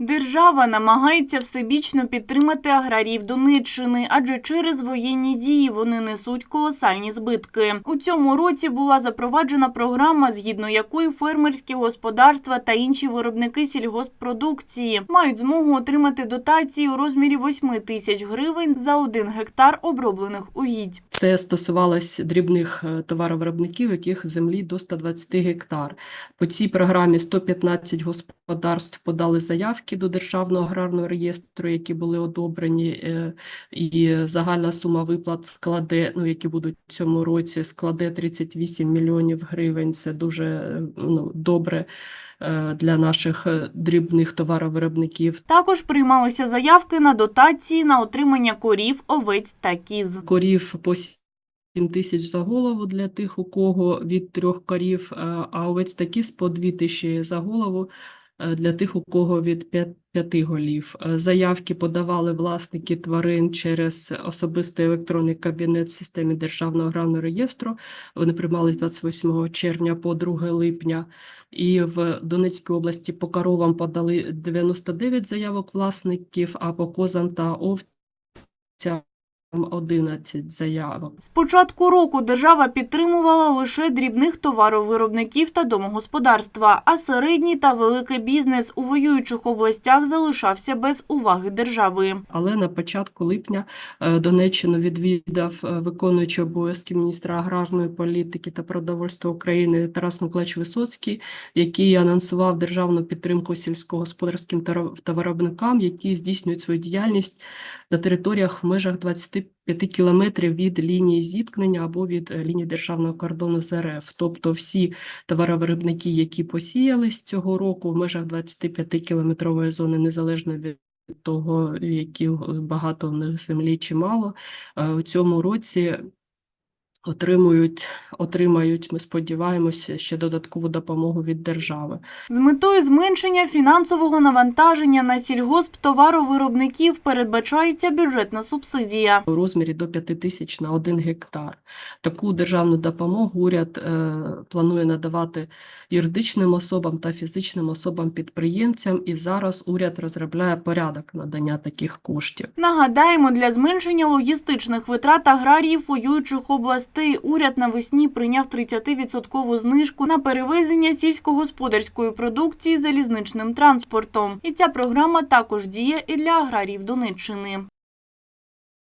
Держава намагається всебічно підтримати аграріїв Донеччини, адже через воєнні дії вони несуть колосальні збитки. У цьому році була запроваджена програма, згідно якої фермерські господарства та інші виробники сільгосппродукції мають змогу отримати дотації у розмірі 8 тисяч гривень за один гектар оброблених угідь. Це стосувалось дрібних е, товаровиробників, яких землі до 120 гектар. По цій програмі 115 господарств подали заявки до Державного аграрного реєстру, які були одобрені, е, і загальна сума виплат складе, ну які будуть в цьому році, складе 38 мільйонів гривень. Це дуже е, ну, добре для наших дрібних товаровиробників. Також приймалися заявки на дотації на отримання корів, овець та кіз. корів по 7 тисяч за голову для тих, у кого від трьох корів, е, а овець та кіз по 2 тисячі за голову е, для тих, у кого від п'ят- п'яти голів. Е, Заявки подавали власники тварин через особистий електронний кабінет в системі Державного аграрного реєстру. Вони приймались 28 червня по 2 липня. І в Донецькій області по коровам подали 99 заявок власників, а по козам та овцям 11 заявок. З початку року держава підтримувала лише дрібних товаровиробників та домогосподарства, а середній та великий бізнес у воюючих областях залишався без уваги держави. Але на початку липня е, Донеччину відвідав е, виконуючий обов'язки міністра аграрної політики та продовольства України Тарас Миколаївич Висоцький, який анонсував державну підтримку сільськогосподарським товар- товаровиробникам, які здійснюють свою діяльність на територіях в межах 25 кілометрів від лінії зіткнення або від е, лінії державного кордону з РФ. Тобто всі товаровиробники, які посіялись цього року в межах 25 кілометрової зони, незалежно від того, які багато в них землі чи мало, е, у цьому році отримують, отримають, ми сподіваємося, ще додаткову допомогу від держави. З метою зменшення фінансового навантаження на сільгосп товаровиробників передбачається бюджетна субсидія. у розмірі до 5 тисяч на один гектар. Таку державну допомогу уряд е, планує надавати юридичним особам та фізичним особам-підприємцям, і зараз уряд розробляє порядок надання таких коштів. Нагадаємо, для зменшення логістичних витрат аграріїв воюючих областей уряд навесні прийняв 30% знижку на перевезення сільськогосподарської продукції залізничним транспортом. І ця програма також діє і для аграріїв Донеччини.